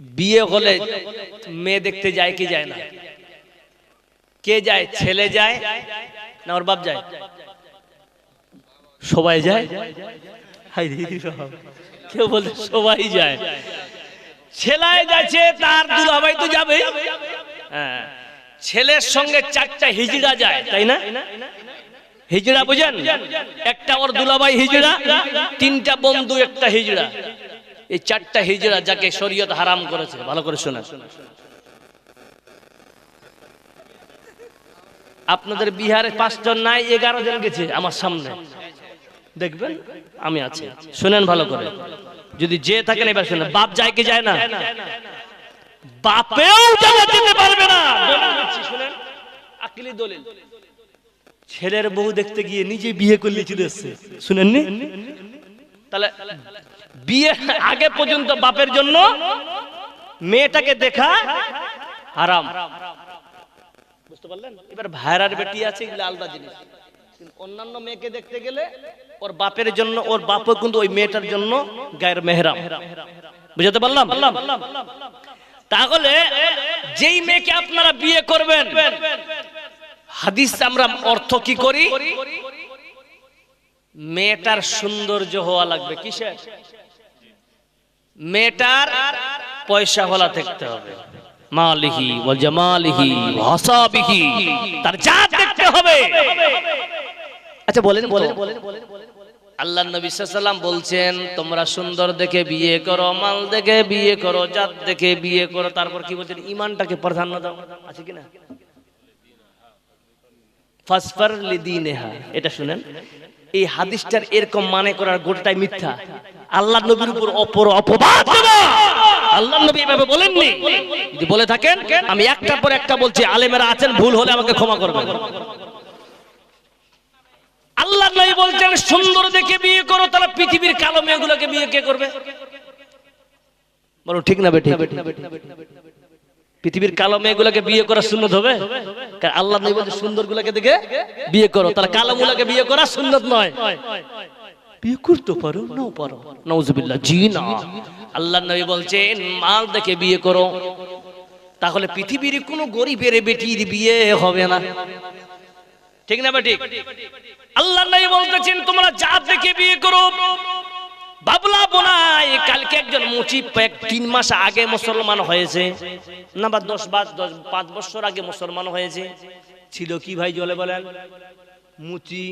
বিয়ে হলে মেয়ে দেখতে যায়, কি যায় না? কে যায়? ছেলে যায় না ওর বাপ যায়? সবাই যায়। কেউ বলে সবাই যায়। ছেলায় যাচ্ছে তার দুলাভাই তো যাবে। হ্যাঁ ছেলের সঙ্গে চারটা হিজড়া যায়, তাই না? হিজড়া বুঝেন? একটা ওর দুলাভাই হিজড়া, তিনটা বন্ধু, একটা হিজড়া। এই চারটা হিজরা যাকে শরীয়ত হারাম করেছে ভালো করে শোনা আপনাদের বিহারে পাঁচজন নাই এগারো জন গেছে আমার সামনে। দেখবেন আমি আছি। শুনেন ভালো করে। যদি যে থাকেন এবার শুনেন। বাপ যায় কি যায় না? বাপেও দিতে পারবে না। শুনেন আকিলি দলিল। ছেলের বউ দেখতে গিয়ে নিজে বিয়ে করলে চলে এসছে। শুনেননি? তাহলে বিয়ে আগে পর্যন্ত বাপের জন্য মেয়েটাকে দেখা হারাম। বুঝতে পারলেন? এবার ভাইরার বেটি আছে আলাদা জিনিস। অন্যান্য মেয়েকে দেখতে গেলে ওর বাপের জন্য, ওর বাপও কিন্তু ওই মেয়েটার জন্য গায়ের মেহরাম। বুঝতে পারলাম? তাহলে যেই মেয়েকে আপনারা বিয়ে করবেন, হাদিস আমরা অর্থ কি করি? মেয়েটার সৌন্দর্য হওয়া লাগবে কিসের? মেয়েটার পয়সা হলা থাকতে হবে। মালিহি ওয়াল জামালিহি হাসাবিহি, তার জাত দেখতে হবে। আচ্ছা বলেন বলেন বলেন আল্লাহ নবী সাল্লাম বলছেন, তোমরা সুন্দর দেখে বিয়ে করো, মাল দেখে বিয়ে করো, জাত দেখে বিয়ে করো। তারপর কি বলছেন? ইমানটাকে প্রাধান্য দাও। আছে কিনা ফাসফার লিদিনেহা এটা শুনেন। এই হাদিসটার এরকম মানে করার গোটাটাই মিথ্যা। আল্লাহ নবীর উপর অপর অপবাদ আল্লাহ নবী এভাবে বলেননি। যদি বলে থাকেন, আমি একটার পর একটা বলছি, আলেমেরা আছেন, ভুল হলে আমাকে ক্ষমা করবেন। আল্লাহ নবী বলছেন, সুন্দর দেখে বিয়ে করো, তাহলে পৃথিবীর কালো মেয়েগুলোকে বিয়ে কে করবে? বলো, ঠিক না বেঠিক পৃথিবীর কালো মেয়েগুলোকে বিয়ে করা সুন্নত হবে? কারণ আল্লাহ নবী বলছে সুন্দর গুলাকে দেখে বিয়ে করো। তাহলে কালো গুলাকে বিয়ে করা সুন্নত নয়। বিয়ে করতে পারো, নাও পারো। নওজুবিল্লাহ জি না আল্লাহ নবী বলছেন মাল দেখে বিয়ে করো। তাহলে পৃথিবীর কোনো গরিবের বেটির বিয়ে হবে না। ঠিক না বেটি আল্লাহ নবী বলতেছেন, তোমরা জাত দেখে বিয়ে করো। বাবলা বোনাই, কালকে একজন মুচি তিন মাস আগে মুসলমান হয়েছে। না বা দশ বা দশ, পাঁচ বছর আগে মুসলমান হয়েছে। ছিল কি ভাই জলে বলেন? মুচি।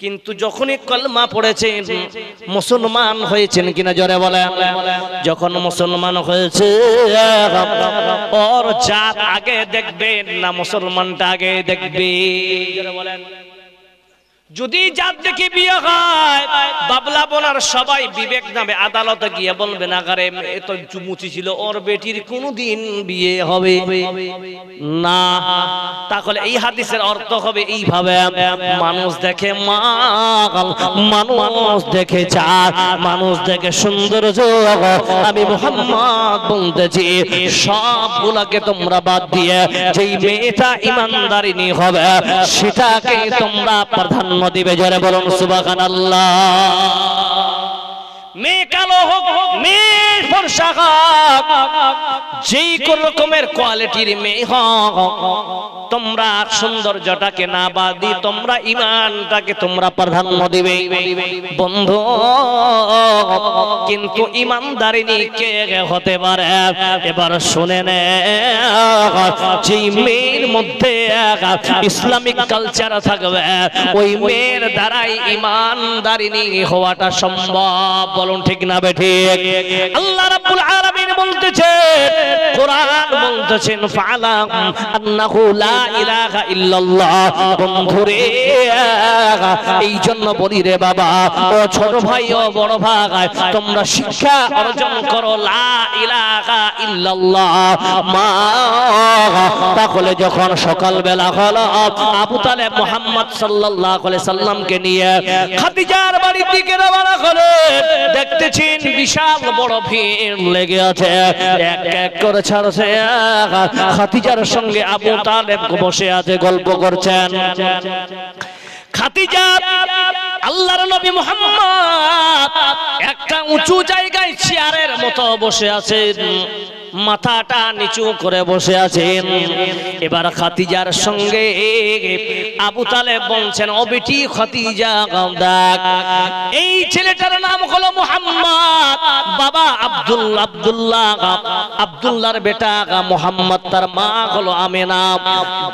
কিন্তু যখনই কলমা পড়েছেন মুসলমান হয়েছেন কিনা জরে বলেন। যখন মুসলমান হয়েছে ওর জাত আগে দেখবেন না, মুসলমানটা আগে দেখবে। বলেন। যদি জাত দেখে বিয়ে হয়, বাবলা বোনার সবাই বিবেক নামে আদালতে গিয়ে বলবে, না গারে এ তো চুমুচি ছিল, ওর বেটির কোনদিন বিয়ে হবে না। তাহলে এই হাদিসের অর্থ হবে এইভাবে, মানুষ দেখে মাল, মানুষ দেখে চাঁদ মানুষ দেখে সৌন্দর্য। আমি মোহাম্মদ বলতেছি, সবগুলাকে তোমরা বাদ দিয়ে, যেই মেয়েটা ইমানদারিনী হবে, সেটাকে তোমরা প্রাধান্য দিবে জোরে বলুন সুবাহান আল্লাহ মেয়ে কালো রকমের কোয়ালিটির মেয়ে হোক, তোমরা সৌন্দর্যটাকে না বাদি তোমরা ইমানটাকে তোমরা প্রাধান্য দিবে। বন্ধু, কিন্তু ইমানদারিনী কে হতে পারে। এবার শুনে নে, যেই মেয়ের মধ্যে ইসলামিক কালচার থাকবে, ওই মেয়ের দ্বারাই ইমানদারিনী হওয়াটা সম্ভব। বলুন ঠিক না বেঠিক আল্লাহ রাব্বুল আলামিন এই জন্য বলি রে বাবা, ও ছোট ভাই, ও বড় ভাই, তোমরা শিক্ষা অর্জন করো তাহলে যখন সকাল বেলা হলো, আবু তালেব মোহাম্মদ সাল্লাল্লাহু সাল্লামকে নিয়ে খাদিজার বাড়ির দিকে দেখতেছেন বিশাল বড় ভিড় লেগে আছে। এক এক করে ছাড়ছে। খাতিজার সঙ্গে আবু তালেব বসে আছে গল্প করছেন। খাদিজা আল্লাহর নবী মুহাম্মদ একটা উঁচু জায়গায় চেয়ারের মতো বসে আছেন, মাথাটা নিচু করে বসে আছেন। এবার খাতিজার সঙ্গে আবু তালেব বলছেন, ও বেটি খাতিজা দেখ, এই ছেলেটার নাম হলো মুহাম্মদ। বাবা আব্দুল আব্দুল্লাহ, আব্দুল্লাহর বেটা মোহাম্মদ, তার মা হলো আমেনা।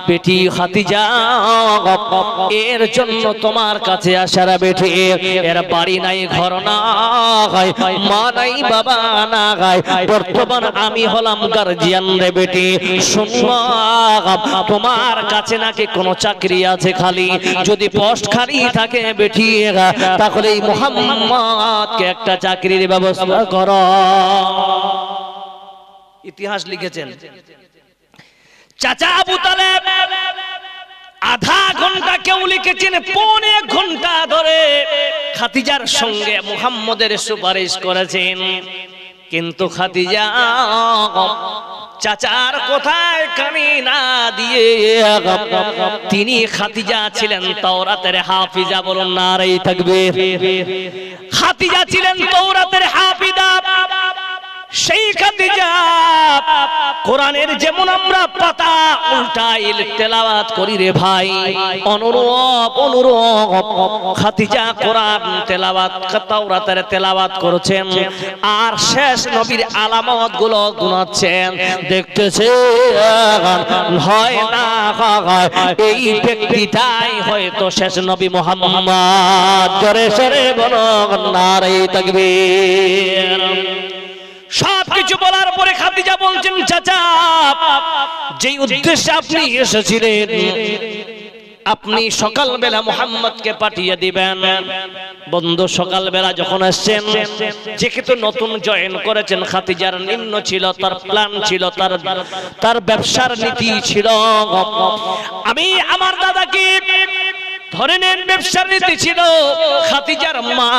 বেটি খাতিজা এর জন্য তোমার কাছে আসার বেটি এর বাড়ি নাই, ঘর না মা নাই, বাবা না গায় বর্তমান আমি হলাম গার্জিয়ান রে বেটি। তোমার কাছে নাকি কোনো চাকরি আছে খালি? যদি পোস্ট খালি থাকে বেটি তাহলে এই মোহাম্মদকে একটা চাকরির ব্যবস্থা কর। ইতিহাস লিখেছেন, চাচা লিখেছেন পৌনে এক ঘণ্টা ধরে খাতিজার সঙ্গে মুহাম্মদের সুপারিশ করেছেন। কিন্তু খাতিজা চাচার কোথায় কানি না দিয়ে তিনি খাতিজা ছিলেন তওরাতের হাফিজা বলুন না রে থাকবে। খাতিজা ছিলেন তওরাতের হাফিজা সেই খাদিজা কোরআনের যেমন আমরা পাতা উল্টাই তেলাওয়াত করি রে ভাই। অনুরূপ অনুরূপ। খাদিজা কোরআন তেলাওয়াত, তাওরাতের তেলাওয়াত করেছেন। আর শেষ নবীর আলামতগুলো গুনাচ্ছেন। দেখতেছে হয় না এই ব্যক্তিটাই হয়তো শেষ নবী মোহাম্মদ। জোরে সরে বলো নারে তাকবীর। সব কিছু বলার পরে খাদিজা বলছেন, চাচা, যেই উদ্দেশ্যে আপনি এসেছিলেন, আপনি সকালবেলা মোহাম্মদকে পাঠিয়ে দিবেন। বন্ধু, সকালবেলা যখন আসছেন যেহেতু নতুন জয়েন করেছেন খাতিজার নিম্ন ছিল, তার প্ল্যান ছিল, তার তার ব্যবসার নীতি ছিল। আমি আমার দাদাকে ধরে নেন ব্যবসার নীতি ছিল খাতিজার মা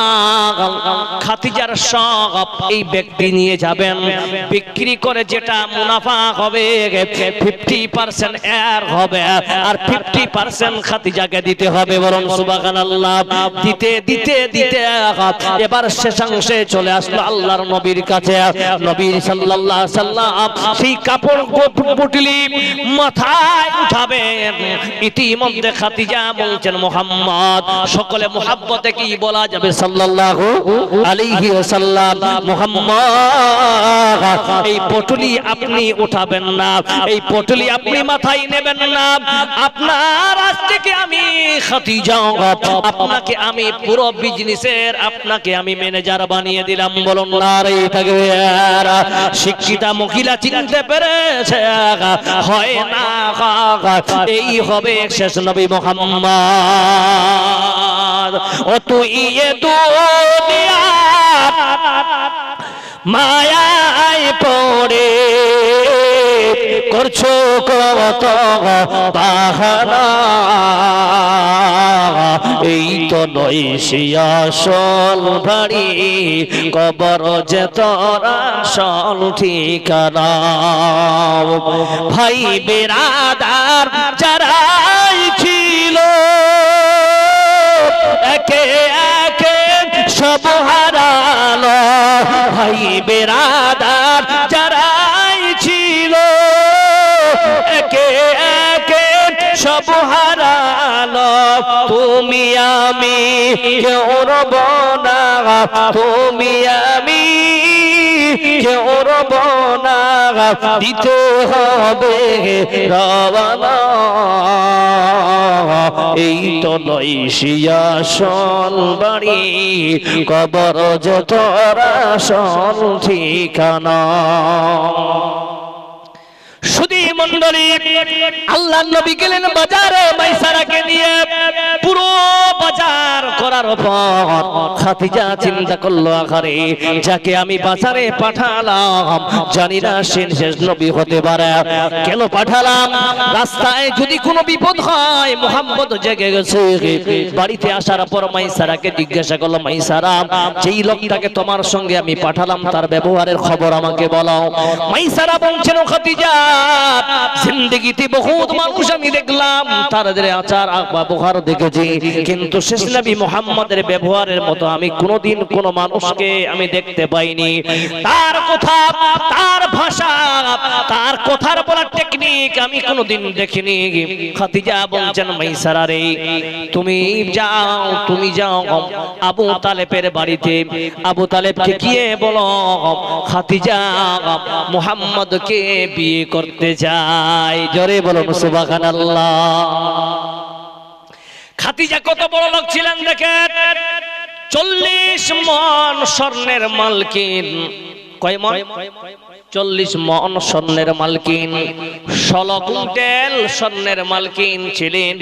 খাতিজার সব এই ব্যক্তি নিয়ে যাবেন। বিক্রি করে যেটা মুনাফা হবে ফিফটি পার্সেন্ট এর হবে, আর ফিফটি পার্সেন্ট খাতিজাকে দিতে হবে বরং সুবাগান আল্লাহ দিতে দিতে দিতে এবার শেষাংশে চলে আসলো আল্লাহর নবীর কাছে। নবীর সাল্লাল্লাহ সাল্লাম সেই কাপড় পুটলি মাথায় উঠাবেন। ইতিমধ্যে খাতিজা বলছেন মোহাম্মদ। সকলে মোহাব্বতে কি বলা যাবে? সাল্লাল্লাহু আলাইহি ওয়াসাল্লাম। মোহাম্মদ, এই পটলি আপনি উঠাবেন না। এই পটলি আপনি মাথায় নেবেন না। আপনার আজ থেকে আমি খাদিজা। আপনাকে আমি পুরো বিজনেসের আপনাকে আমি ম্যানেজার বানিয়ে দিলাম। বলুন না রে থাকবে শিক্ষিতা মহিলা চিনতে পেরেছে? হয় না? এই হবে শেষ নবী মোহাম্মদ। ও তুই দুনিয়া মায়ায় পড়ে করছ কত এই তো নয় শিয়াসল ভারী কবর যে তোরা সল ঠিকানা। ভাই বেরাদার যারাই সব হারালো ভাই বেরাদার যারাই তুমি আমি, কেউ না, তুমি আমি, কেউ রব না, দিতে হবে রবানা এই তো নয় শিয়াসল বাড়ি, কবর যত রাসল ঠিকানা। সুদী মন্ডলী আল্লাহ নবী গেলেন বাজারে, মাইসারাকে নিয়ে। পুরো বাজার করার পর খাদিজা চিন্তা করল আখারে যাকে আমি বাজারে পাঠালাম, জানি না সে শেষ নবী হতে পারে। কেন পাঠালাম? রাস্তায় যদি কোনো বিপদ হয়, মোহাম্মদ জেগে গেছে। বাড়িতে আসার পর মাইসারাকে জিজ্ঞাসা করল, মাইসারা, যেই লোকটাকে তোমার সঙ্গে আমি পাঠালাম, তার ব্যবহারের খবর আমাকে বলো। মাইসারা বলছেন খাতিজা জিন্দগিতে বহুত মানুষ আমি দেখলাম তাদের আচার ব্যবহার দেখেছি কিন্তু কিন্তু শেষ নবী মোহাম্মদের ব্যবহারের মতো আমি কোনোদিন কোনো মানুষকে আমি দেখতে পাইনি। তার কথা, তার ভাষা, তার কথার বলার টেকনিক আমি কোনোদিন দেখিনি। খাদিজা বলছেন মাইসারা রে, তুমি যাও তুমি যাও, আবু তালেবের বাড়িতে, আবু তালেবকে গিয়ে বলো, খাদিজা মুহাম্মদকে বিয়ে করতে যায়। জোরে বলো সুবহানাল্লাহ। খাদিজা কত বড় লোক ছিলেন দেখেন? চল্লিশ মন স্বর্ণের মালকিন। কয় মন? চল্লিশ মন স্বর্ণের মালকিন। ষোলো কুইন্টাল স্বর্ণের মালকিন ছিলেন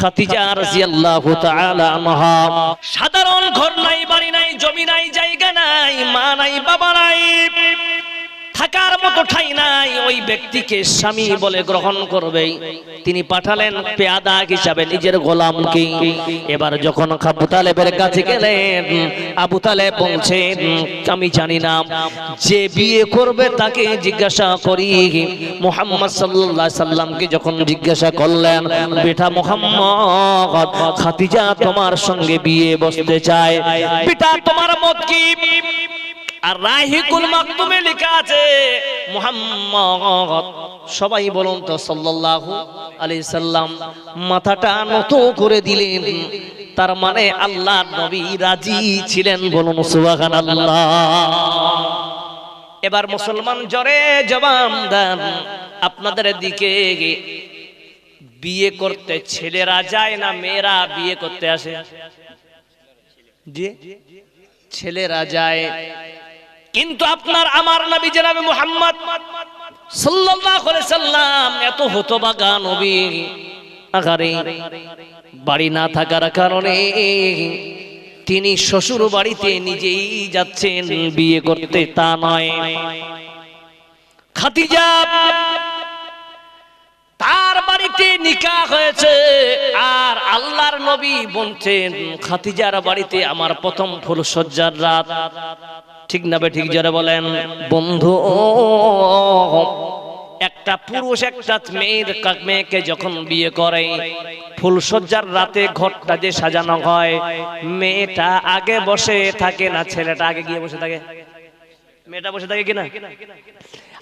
খাতিজা সাধারণ ঘর নাই, বাড়ি নাই, জমি নাই, জায়গা নাই, মা নাই, বাবা নাই। থাকার মতো ঠাই নাই। ওই ব্যক্তিকে স্বামী বলে গ্রহণ করবে। তিনি পাঠালেন পেয়াদা হিসাবে নিজের গোলামকে। এবার যখন আবু তালেবের কাছে গেলেন, আবু তালেব বলছেন, আমি জানি না, যে বিয়ে করবে তাকে জিজ্ঞাসা করি। মোহাম্মদ সাল্লাল্লাহু সাল্লামকে যখন জিজ্ঞাসা করলেন, বেটা মোহাম্মদ খাতিজা তোমার সঙ্গে বিয়ে বসতে চায়? বেটা, তোমার মত কি? আর রাহিকুল মাকতুমে লেখা আছে মুহাম্মদ। সবাই বলুন তো সাল্লাল্লাহু আলাইহি সাল্লাম মাথাটা নত করে দিলেন। তার মানে আল্লাহ নবী রাজি ছিলেন বলুন সুবহানাল্লাহ। এবার মুসলমান জরে জবাব দেন। আপনাদের দিকে বিয়ে করতে ছেলেরা যায় না মেয়েরা বিয়ে করতে আসে? জি? ছেলেরা যায় কিন্তু আপনার, আমার নবী জনাবে মুহাম্মদ সাল্লাল্লাহু আলাইহি সাল্লাম এত হতবাগা নবী। আগারে, বাড়ি না থাকার কারণে তিনি শ্বশুর বাড়িতে নিজেই যাচ্ছেন, বিয়ে করতে, তা নয়। খাদিজা, তার বাড়িতে নিকাহ হয়েছে আর আল্লাহর নবী বলছেন খাতিজার বাড়িতে আমার প্রথম ফুল সজ্জার রাত। ঠিক না বে ঠিক যারা বলেন। বন্ধু, একটা পুরুষ, একটা মেয়ের মেয়েকে যখন বিয়ে করে ফুলসজ্জার রাতে ঘরটা যে সাজানো হয়, মেয়েটা আগে বসে থাকে না, ছেলেটা আগে গিয়ে বসে থাকে? মেয়েটা বসে থাকে কিনা?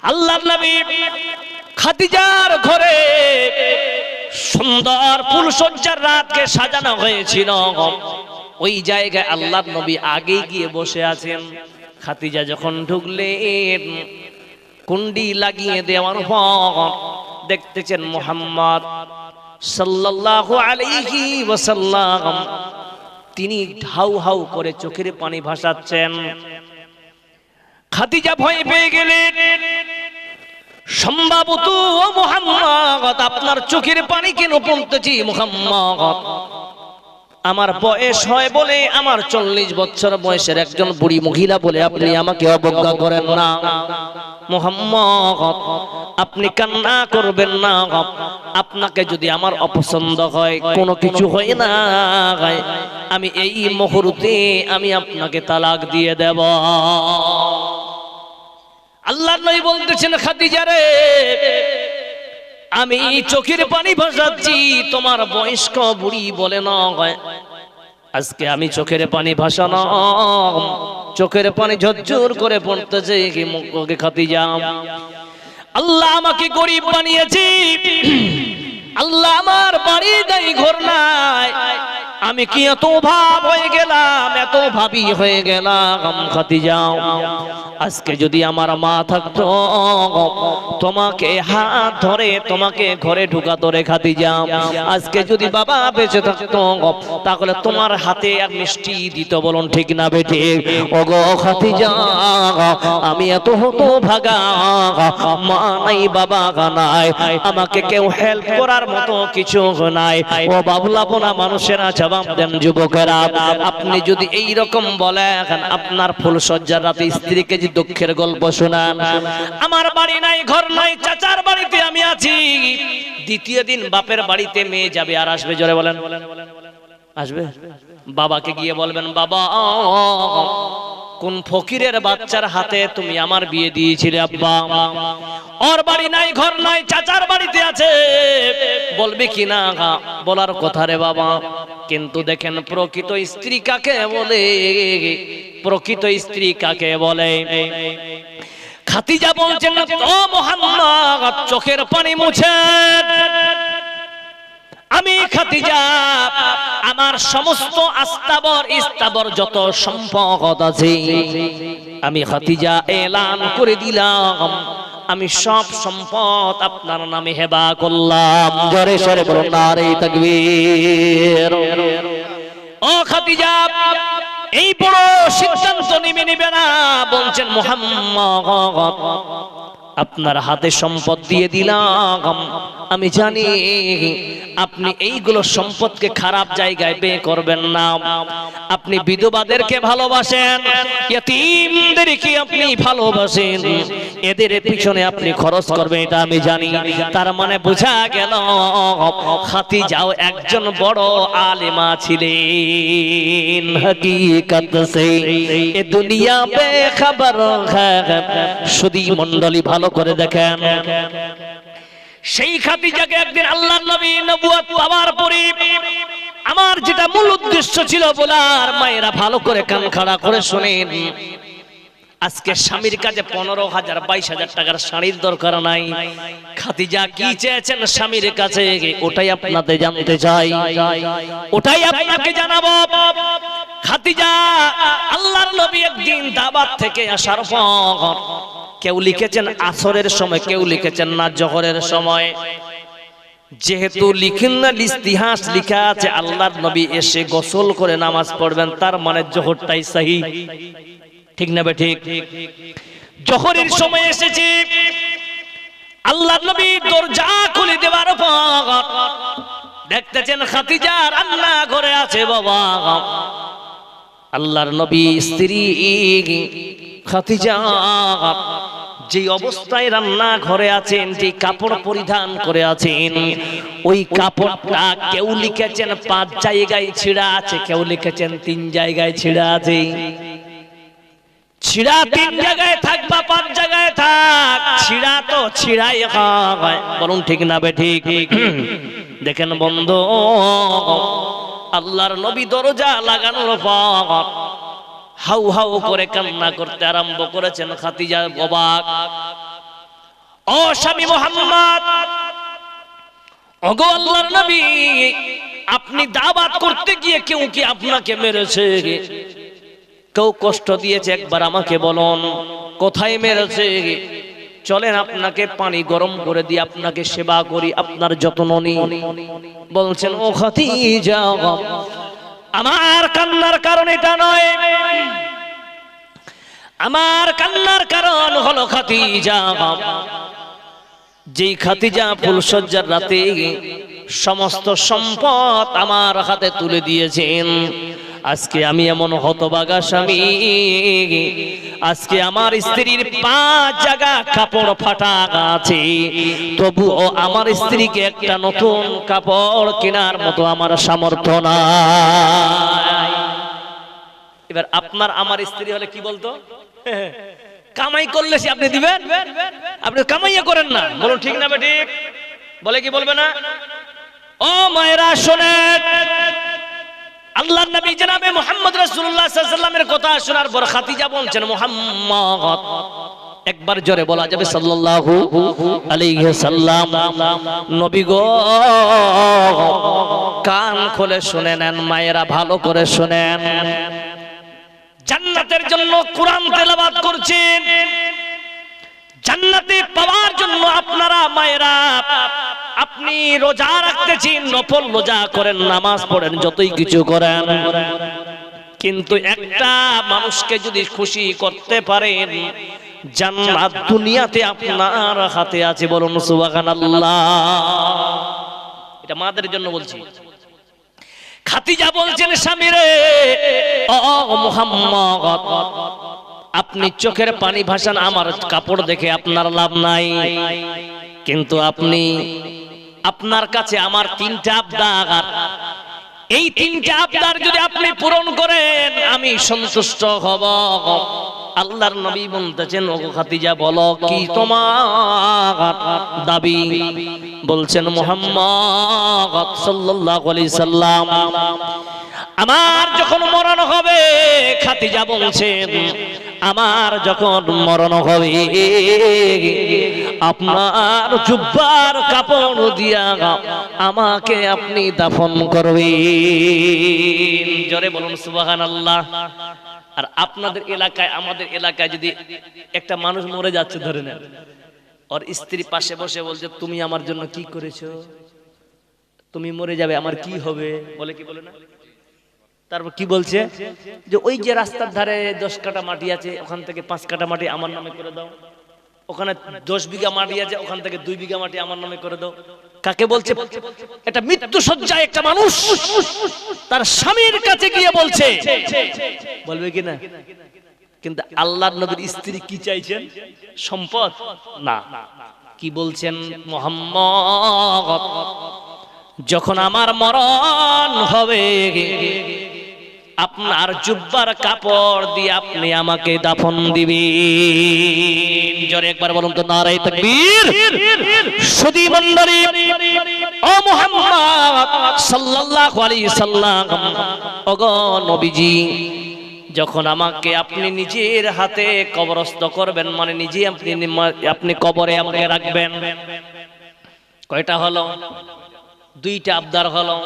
আল্লাহ নবী খাদিজার ঘরে সুন্দর ফুলসজ্জার রাতকে সাজানো হয়েছিল। ওই জায়গায় আল্লাহ নবী আগে গিয়ে বসে আছেন। খাদিজা যখন ঢুকলেন কুন্ডি লাগিয়ে দেওয়ার পর দেখতেছেন মোহাম্মদ সাল্লাল্লাহু আলাইহি ওয়াসাল্লাম। তিনি হাউ হাউ করে চোখের পানি ভাসাচ্ছেন। খাদিজা ভয় পেয়ে গেলেন। সম্ভবত মোহাম্মদ, আপনার চোখের পানি কেন পড়তেছি মোহাম্মদ? আমার বয়স হয় বলে আমার চল্লিশ বছর বয়সের একজন বুড়ি মহিলা বলে আপনি আমাকে অবজ্ঞা করেন না। মোহাম্মদ, আপনি কান্না করবেন না। আপনাকে যদি আমার অপছন্দ হয়, কোনো কিছু হয় না। আমি এই মুহূর্তে আমি আপনাকে তালাক দিয়ে দেব। আল্লাহ নই বলতেছেন, খাদিজা রে আমি চোখের পানি ভাসাচ্ছি তোমার বয়স্ক বুড়ি বলে না আজকে আমি চোখের পানি ভাসানো চোখের পানি ঝরঝর করে পড়তেছে কি মুখকে খাতি যাম আল্লাহ আমাকে গরিব বানিয়েছি। আল্লাহ আমার বাড়ি দেয় ঘর নাই। আমি কি এত ভাব হয়ে গেলাম, এত ভাবি হয়ে গেলাম খাতি যাও আজকে যদি আমার মা থাকতো, তোমাকে হাত ধরে তোমাকে ঘরে ঢুকাতো রেখাতে যাও আজকে যদি বাবা বেঁচে থাকতো, তাহলে তোমার হাতে এক মিষ্টি দিত বলুন ঠিক না বেটে ওগো খাতি আমি এত হতো ভাগা মা নাই, বাবা নাই, আমাকে কেউ হেল্প করার মতো কিছু নাই। ও বাবলা বোনা মানুষেরা জবাব দেন যুবকেরা আপনি যদি এই রকম বলেন আপনার ফুলসজ্জার রাতে স্ত্রীকে যে দুঃখের গল্প শোনান আমার বাড়ি নাই ঘর নাই চাচার বাড়িতে আমি আছি। দ্বিতীয় দিন বাপের বাড়িতে মেয়ে যাবে আর আসবে জোরে বলেন। আসবে? বাবাকে গিয়ে বলবেন বাবা কোন ফকিরের বাচ্চার হাতে তুমি আমার বিয়ে দিয়েছিলে, আব্বা? ওর বাড়ি নাই, ঘর নাই, চাচার বাড়িতে আছে। বলবে কি না বলার কথা রে বাবা। কিন্তু দেখেন, প্রকৃত স্ত্রী কাকে বলে? প্রকৃত স্ত্রী কাকে বলে? খাতিজা বলছেন, ও মোহাম্মদ, চোখের পানি মুছে। আমি খাতিজা আমার সমস্ত আস্তাবর ইস্তাবর যত সম্পদ আছে, আমি খাতিজা এলান করে দিলাম। আমি সব সম্পদ আপনার নামে হেবা করলাম। জোরে সরে বলুন, নারে তাকবীর। ও খাতিজা এই বড় সিদ্ধান্ত নিবে নিবে না, বলছেন মোহাম্মদ। আপনার হাতে সম্পদ দিয়ে দিলাম। আমি জানি আপনি এইগুলো সম্পদকে খারাপ জায়গায় বে করবেন না। আপনি বিধবাদেরকে ভালোবাসেন, ইয়তিমদেরকে আপনি ভালোবাসেন? এদের পিছনে আপনি খরচ করবেন এটা আমি জানি। তার মানে বোঝা গেল খাতি যাও একজন বড় আলেমা ছিলেন। হাকিকত সে এ দুনিয়া বে খবর শুধু মণ্ডলী ভালো করে দেখেন। সেই খাদিজাকে একদিন আল্লাহ নবী নবুয়ত পাওয়ার আমার যেটা মূল উদ্দেশ্য ছিল বলার মায়েরা ভালো করে কান খাড়া করে শুনেন। আজকে স্বামীর কাছে পনেরো হাজার, বাইশ হাজার টাকার শাড়ির দরকার নাই। খাদিজা কি চেয়েছেন স্বামীর কাছে? ওটাই আপনাদের জানতে চাই। ওটাই আপনাকে জানাব। খাদিজা, আল্লাহর নবী একদিন দাবাত থেকে আসার পর কেউ লিখেছেন আসরের সময়, কেউ লিখেছেন না জহরের সময়। যেহেতু লিখেন না, ইতিহাস লিখা আছে, আল্লাহর নবী এসে গোসল করে নামাজ পড়বেন, তার মানে জহরটাই সহি। ঠিক না ঠিক? জহরের সময় এসেছে। আল্লাহর নবী দরজা খুলে দেওয়ার পর দেখতেছেন খাতিজা রান্না ঘরে আছে বাবা। আল্লাহর নবী স্ত্রী খাতিজা যে অবস্থায় রান্না ঘরে আছেন যে কাপড় পরিধান করে আছেন, ওই কাপড়টা কেউ লিখেছেন পাঁচ জায়গায় ছিঁড়া আছে, কেউ লিখেছেন তিন জায়গায় ছিঁড়া আছে। ছিড়া তিন জায়গায় থাক বা পাঁচ জায়গায় থাক, ছিড়া তো ছিড়াই হয়। বলুন ঠিক না বে ঠিক? দেখেন বন্ধ, আল্লাহর নবী দরজা লাগানোর পর হাউ হাউ করে কান্না করতে আরম্ভ করেছেন খাতিজা অবাক। ও স্বামী মোহাম্মদ নবী, আপনি দাবাত করতে গিয়ে কেউ কি আপনাকে মেরেছে? কেউ কষ্ট দিয়েছে, একবার আমাকে বলুন, কোথায় মেরেছে? চলেন, আপনাকে পানি গরম করে দিয়ে আপনাকে সেবা করি, আপনার যত্ন নিই। বলছেন, ও খাতি খাতিজা আমার কান্নার কারণ এটা নয়। আমার কান্নার কারণ হলো খাতিজা যেই খাতিজা ফুলসজ্জার রাতে সমস্ত সম্পদ আমার হাতে তুলে দিয়েছেন। আজকে আমি এমন হতবাগা স্বামী। আজকে আমার স্ত্রীর পাঁচ জায়গা কাপড় ফাটা আছে। তবুও আমার স্ত্রীকে একটা নতুন কাপড় কেনার মতো আমার সামর্থ্য নাই। এবার আপনার আমার স্ত্রী হলে কি বলতো? কামাই করলে সে আপনি দিবেন? আপনি কামাইয়া করেন না। বলুন, ঠিক না বেঠিক বলে কি বলবে না? ও মায়েরা, শোনেন। আল্লাহ নবী জনাবে মুহাম্মদ রাসূলুল্লাহ সাল্লামের কথা শোনার পর খাদিজা বলছেন, মুহাম্মদ। একবার জোরে বলা যাবে, সাল্লাল্লাহু আলাইহি সাল্লাম নবী গো, কান খুলে শুনে নেন মায়েরা ভালো করে শুনেন। জান্নাতের জন্য কোরআন তেলাওয়াত করছেন। জান্নাতে পাওয়ার জন্য আপনারা মায়েরা আপনি রোজা রাখতেছেন নফল রোজা করেন, নামাজ পড়েন, যতই কিছু করেন। কিন্তু একটা মানুষকে যদি খুশি করতে পারেন, জান্নাত দুনিয়াতে আপনার হাতে আছে বলুন, সুবহানাল্লাহ। এটা মাদের জন্য বলছি। খাতিজা বলছেন, স্বামীরে, ও মুহাম্মদ আপনি চোখের পানি ভাসান, আমার কাপড় দেখে আপনার লাভ নাই। কিন্তু আপনি, আপনার কাছে আমার তিনটা আবদার। এই তিনটা আবদার যদি আপনি পূরণ করেন, আমি সন্তুষ্ট হব। আল্লাহর নবী বলতেছেন ও খাতিজা বলো কি তোমার দাবি? বলছেন মোহাম্মদ সাল্লাল্লাহু আলাইহি সাল্লাম। আমার যখন মরণ হবে খাতিজা বলছেন, আমার যখন মরণ হবে, আপনার জুব্বার কাপড় দিয়া আমাকে আপনি দাফন করবেন। জোরে বলুন সুবাহান আল্লাহ আর আপনাদের এলাকায়, আমাদের এলাকায় যদি একটা মানুষ মরে যাচ্ছে, ধরে নেন। ওর স্ত্রী পাশে বসে বলছে, তুমি আমার জন্য কি করেছ? তুমি মরে যাবে, আমার কি হবে? বলে কি বলে না? তারপর কি বলছে? যে ওই যে রাস্তার ধারে দশ কাটা মাটি আছে, ওখান থেকে পাঁচ কাটা মাটি আমার নামে করে দাও। ওখানে দশ বিঘা মাটি আছে, ওখান থেকে দুই বিঘা মাটি আমার নামে করে দাও। কাকে বলছে? এটা মৃত্যু সজ্জায় একটা মানুষ, তার স্বামীর কাছে গিয়ে বলছে। বলবে কি না? কিন্তু আল্লাহর নবীর স্ত্রী কি চাইছেন? সম্পদ? না। কি বলছেন মোহাম্মদ? যখন আমার মরণ হবে আপনার জুব্বার কাপড় দিয়ে আপনি আমাকে দাফন দিবেন। জোরে একবার বলুন তো নারাই তাকবীর। সুদী মণ্ডলী, ও মুহাম্মদ সাল্লাল্লাহু আলাইহি সাল্লাম, ওগো নবীজি, যখন আমাকে আপনি নিজের হাতে কবরস্থ করবেন মানে নিজে আপনি আপনি কবরে আমাকে রাখবেন, কয়টা হলো? দুইটা আবদার হলো,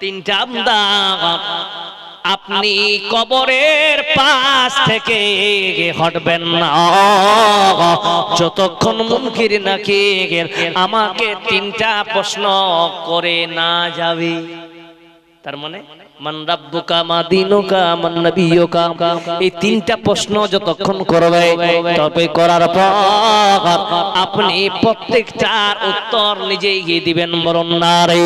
তিনটা আবদার। আপনি কবরের পাশ থেকে হটবেন না। যতক্ষণ মুনকির নাকি আমাকে তিনটা প্রশ্ন করে না যাবে। তার মানে এই তিনটা প্রশ্ন যতক্ষণ করবে করার পর আপনি প্রত্যেকটার উত্তর নিজেই দিবেন মরণ না রে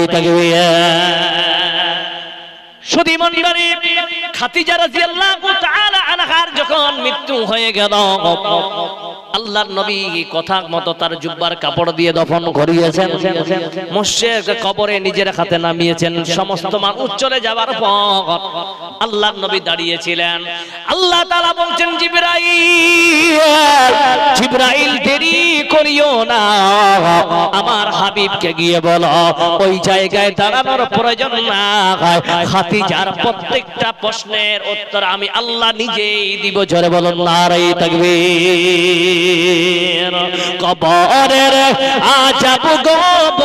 সুধী মন্ডলী খাতিজা রাদিয়াল্লাহু তাআলা আনহার যখন মৃত্যু হয়ে গেল আল্লাহর নবী কথা মতো তার জুব্বার কাপড় দিয়ে দফন করিয়েছেন। মুশরিক কবরে নিজের হাতে নামিয়েছেন। সমস্ত মানুষ চলে যাবার পর আল্লাহর নবী দাঁড়িয়েছিলেন। আল্লাহ তাআলা বলছেন, জিবরাইল জিবরাইল দেরি করিও না। আমার হাবিবকে গিয়ে বলো, ওই জায়গায় দাঁড়ানোর প্রয়োজন না খাতিজার প্রত্যেকটা প্রশ্নের উত্তর আমি আল্লাহ নিজেই দিব। জোরে বলুন নারাই থাকবে কবরের আজাব গো বন্ধ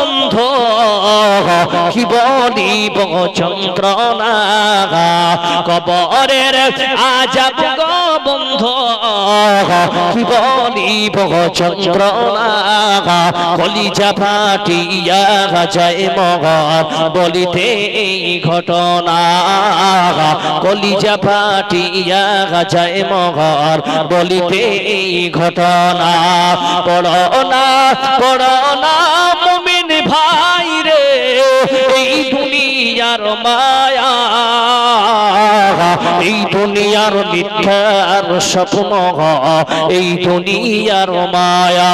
কি বলিব যন্ত্রণা কবরের আজাব গো বন্ধ। কি বলিব যন্ত্রণা কলিজা ফাটিয়া যায় মগর বলিতে এই ঘটনা। কলিজা ফাটিয়া যায় মগর বলিতে এই ঘটনা। পড়না পড়না মুমিন ভাই। এই দুনিয়ার মায়া এই দুনিয়ার মিথ্যার স্বপ্ন এই দুনিয়ার মায়া।